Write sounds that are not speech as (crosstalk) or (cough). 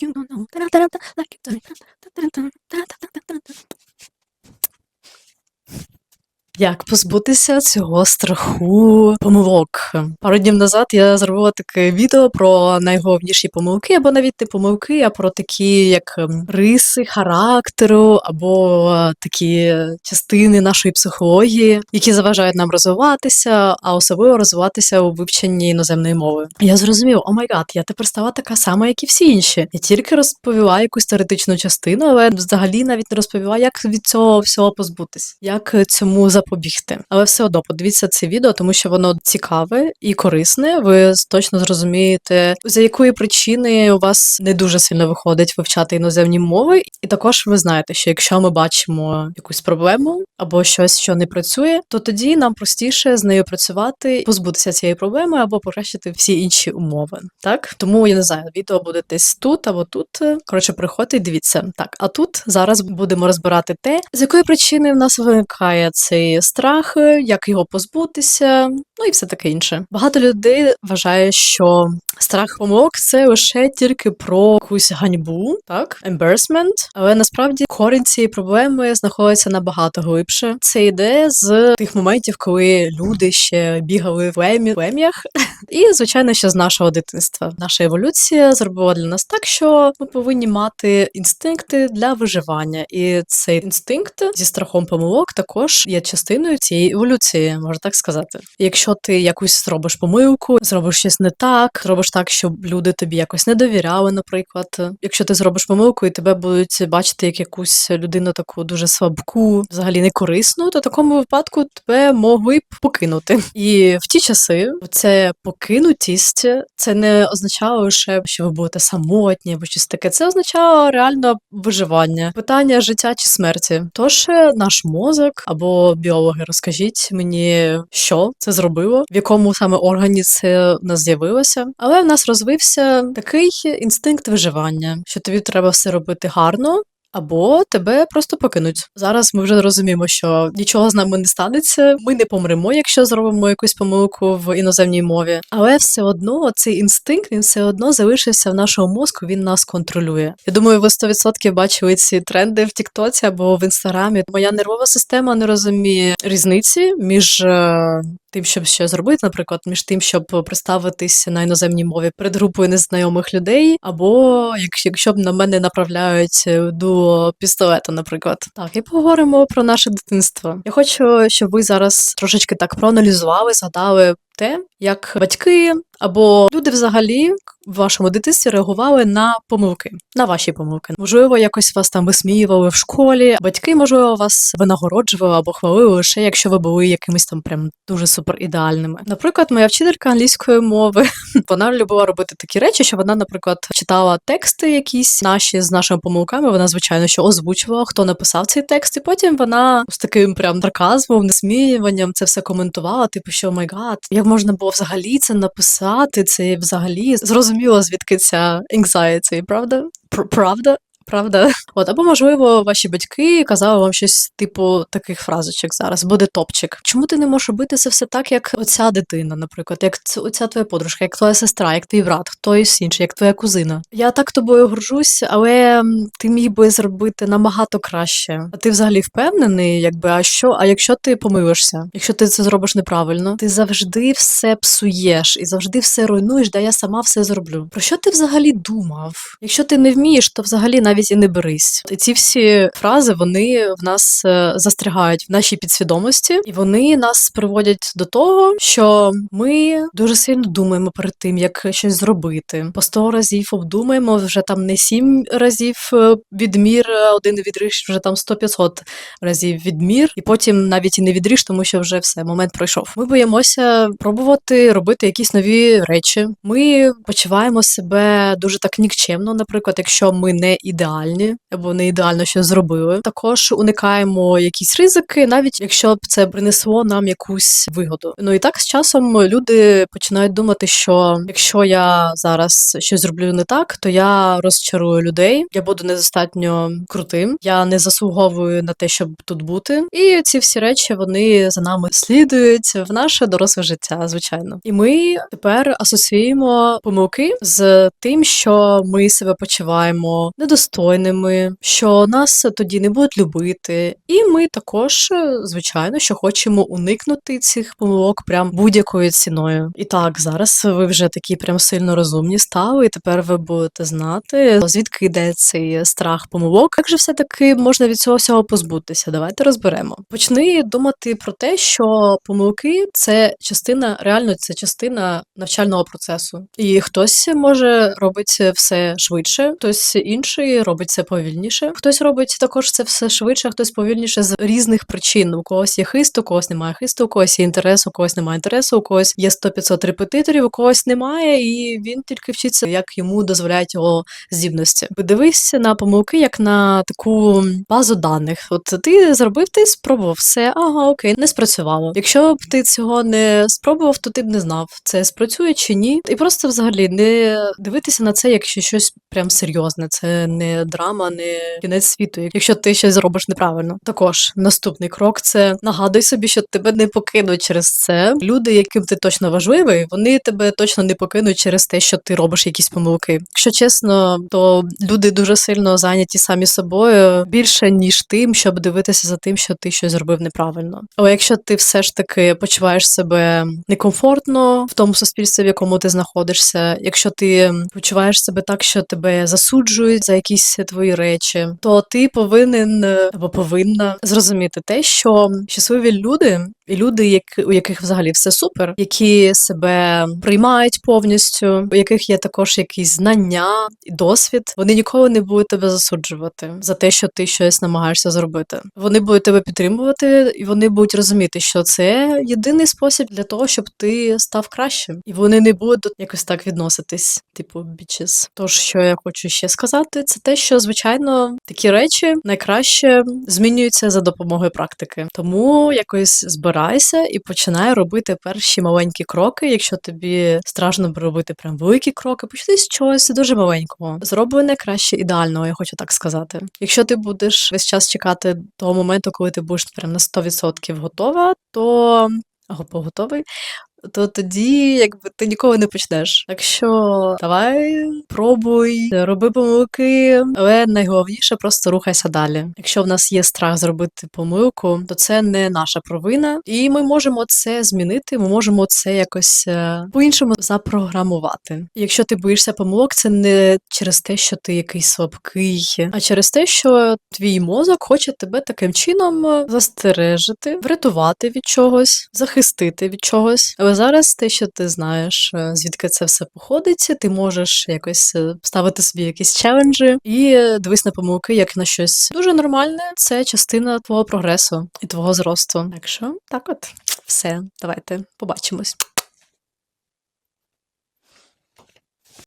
You don't know. Like it's Як позбутися цього страху помилок? Пару днів назад я зробила таке відео про найголовніші помилки, або навіть не помилки, а про такі як ем, риси характеру, або е, такі частини нашої психології, які заважають нам розвиватися, а особливо розвиватися у вивченні іноземної мови. Я зрозумів, о май гад, я тепер стала така сама, як і всі інші. Я тільки розповіла якусь теоретичну частину, але взагалі навіть не розповіла, як від цього всього позбутись, як цьому запобігти. Але все одно подивіться це відео, тому що воно цікаве і корисне. Ви точно зрозумієте, за якої причини у вас не дуже сильно виходить вивчати іноземні мови, і також ви знаєте, що якщо ми бачимо якусь проблему або щось, що не працює, то тоді нам простіше з нею працювати, позбутися цієї проблеми або покращити всі інші умови. Так тому я не знаю, відео буде десь тут або тут. Коротше, приходьте і дивіться. Так, а тут зараз будемо розбирати те, з якої причини в нас виникає цей страх, як його позбутися, ну і все таке інше. Багато людей вважає, що страх помилок це лише тільки про якусь ганьбу, так, embarrassment, але насправді корінь цієї проблеми знаходиться набагато глибше. Це йде з тих моментів, коли люди ще бігали в племі- плем'ях, і звичайно, ще з нашого дитинства. Наша еволюція зробила для нас так, що ми повинні мати інстинкти для виживання, і цей інстинкт зі страхом помилок також є частиною цієї еволюції, можна так сказати. Якщо ти якусь зробиш помилку, зробиш щось не так, зробиш так, щоб люди тобі якось не довіряли, наприклад. Якщо ти зробиш помилку і тебе будуть бачити як якусь людину таку дуже слабку, взагалі не корисну, то в такому випадку тебе могли б покинути. І в ті часи це покинутість це не означало лише, що ви будете самотні або щось таке. Це означало реально виживання, питання життя чи смерті. Тож е, наш мозок або біологи, розкажіть мені, що це зробило, в якому саме органі це в нас з'явилося. Але в нас розвився такий інстинкт виживання, що тобі треба все робити гарно. Або тебе просто покинуть. Зараз ми вже розуміємо, що нічого з нами не станеться. Ми не помремо, якщо зробимо якусь помилку в іноземній мові. Але все одно цей інстинкт він все одно залишився в нашому мозку. Він нас контролює. Я думаю, ви 100% бачили ці тренди в Тіктоці або в інстаграмі. Моя нервова система не розуміє різниці між. е, Тим, щоб ще зробити, наприклад, між тим, щоб представитись на іноземній мові перед групою незнайомих людей, або як- якщо б на мене направляють е, до пістолета, наприклад. Так, і поговоримо про наше дитинство. Я хочу, щоб ви зараз трошечки так проаналізували, згадали те, як батьки або люди взагалі в вашому дитинстві реагували на помилки, на ваші помилки. Можливо, якось вас там висміювали в школі. Батьки, можливо, вас винагороджували або хвалили лише якщо ви були якимись там прям дуже супер ідеальними. Наприклад, моя вчителька англійської мови (laughs) вона любила робити такі речі, що вона, наприклад, читала тексти якісь наші з нашими помилками. Вона, звичайно, що озвучувала, хто написав цей текст, і потім вона з таким прям сарказмом, несміюванням це все коментувала. Типу, що май гад, як можна було взагалі це написати? Це взагалі зрозуміло, звідки ця anxiety, правда? Пр- Правда? Правда, (laughs) от або можливо, ваші батьки казали вам щось типу таких фразочок зараз, буде топчик. Чому ти не можеш робити це все так, як оця дитина, наприклад, як оця твоя подружка, як твоя сестра, як твій брат, хтось інший, як твоя кузина? Я так тобою горжусь, але ти міг би зробити набагато краще. А ти взагалі впевнений, якби а що? А якщо ти помилишся, якщо ти це зробиш неправильно, ти завжди все псуєш і завжди все руйнуєш, да я сама все зроблю. Про що ти взагалі думав? Якщо ти не вмієш, то взагалі навіть і не берись. Ці всі фрази вони в нас е, застрягають в нашій підсвідомості, і вони нас приводять до того, що ми дуже сильно думаємо перед тим, як щось зробити. По сто разів обдумаємо вже там не сім разів е, відмір, е, один відріж, вже там 100-500 разів відмір, і потім навіть і не відріж, тому що вже все, момент пройшов. Ми боїмося пробувати робити якісь нові речі. Ми почуваємо себе дуже так нікчемно, наприклад, якщо ми не ідеальні. Ідеальні або не ідеально щось зробили. Також уникаємо якісь ризики, навіть якщо б це принесло нам якусь вигоду. Ну і так з часом люди починають думати, що якщо я зараз щось зроблю не так, то я розчарую людей, я буду недостатньо крутим, я не заслуговую на те, щоб тут бути. І ці всі речі вони за нами слідують в наше доросле життя, звичайно. І ми тепер асоціюємо помилки з тим, що ми себе почуваємо недостойними, що нас тоді не будуть любити. І ми також, е, звичайно, що хочемо уникнути цих помилок прям будь-якою ціною. І так, зараз ви вже такі прям сильно розумні стали, і тепер ви будете знати, звідки йде цей страх помилок. Як же все-таки можна від цього всього позбутися? Давайте розберемо. Почни думати про те, що помилки це частина, реально це частина навчального процесу. І хтось може робить все швидше, хтось інший робить це повільніше. Хтось робить також це все швидше, хтось повільніше з різних причин. У когось є хист, у когось немає хисту, у когось є інтерес, у когось немає інтересу, у когось є 100-500 репетиторів, у когось немає, і він тільки вчиться, як йому дозволяють його здібності. Дивися на помилки як на таку базу даних. От ти зробив, ти спробував все, ага, окей, не спрацювало. Якщо б ти цього не спробував, то ти б не знав, це спрацює чи ні. І просто взагалі не дивитися на це, якщо щось прям серйозне. Це не драма, не кінець світу. Якщо ти щось зробиш неправильно. Також наступний крок це нагадуй собі, що тебе не покинуть через це. Люди, яким ти точно важливий, вони тебе точно не покинуть через те, що ти робиш якісь помилки. Якщо чесно, то люди дуже сильно зайняті самі собою більше ніж тим, щоб дивитися за тим, що ти щось зробив неправильно. Але якщо ти все ж таки почуваєш себе некомфортно в тому суспільстві, в якому ти знаходишся, якщо ти почуваєш себе так, що тебе засуджують за якісь твої речі, то ти повинен е, або повинна зрозуміти те, що щасливі люди люди, які, у яких взагалі все супер, які себе приймають повністю, у яких є також якісь знання і досвід, вони ніколи не будуть тебе засуджувати за те, що ти щось намагаєшся зробити. Вони будуть тебе підтримувати, і вони будуть розуміти, що це єдиний спосіб для того, щоб ти став кращим, і вони не будуть якось так відноситись, типу бічес. Тож, що я хочу ще сказати, це те, що звичайно такі речі найкраще змінюються за допомогою практики. Тому якось збирайся і починай робити перші маленькі кроки. Якщо тобі страшно робити прям великі кроки, почни з чогось дуже маленького. Зроби найкраще ідеального, я хочу так сказати. Якщо ти будеш весь час чекати того моменту, коли ти будеш прям на 100% готова, то або готовий, то тоді якби ти ніколи не почнеш. Так що давай, пробуй, роби помилки, але найголовніше просто рухайся далі. Якщо в нас є страх зробити помилку, то це не наша провина, і ми можемо це змінити. Ми можемо це якось е, по-іншому запрограмувати. Якщо ти боїшся помилок, це не через те, що ти якийсь слабкий, а через те, що твій мозок хоче тебе таким чином е, застережити, врятувати від чогось, захистити від чогось. Але зараз те, що ти знаєш, е, звідки це все походить, ти можеш якось е, ставити собі якісь челенджі і е, дивись на помилки як на щось дуже нормальне. Це частина твого прогресу і твого зросту. Так що так, от все, давайте побачимось.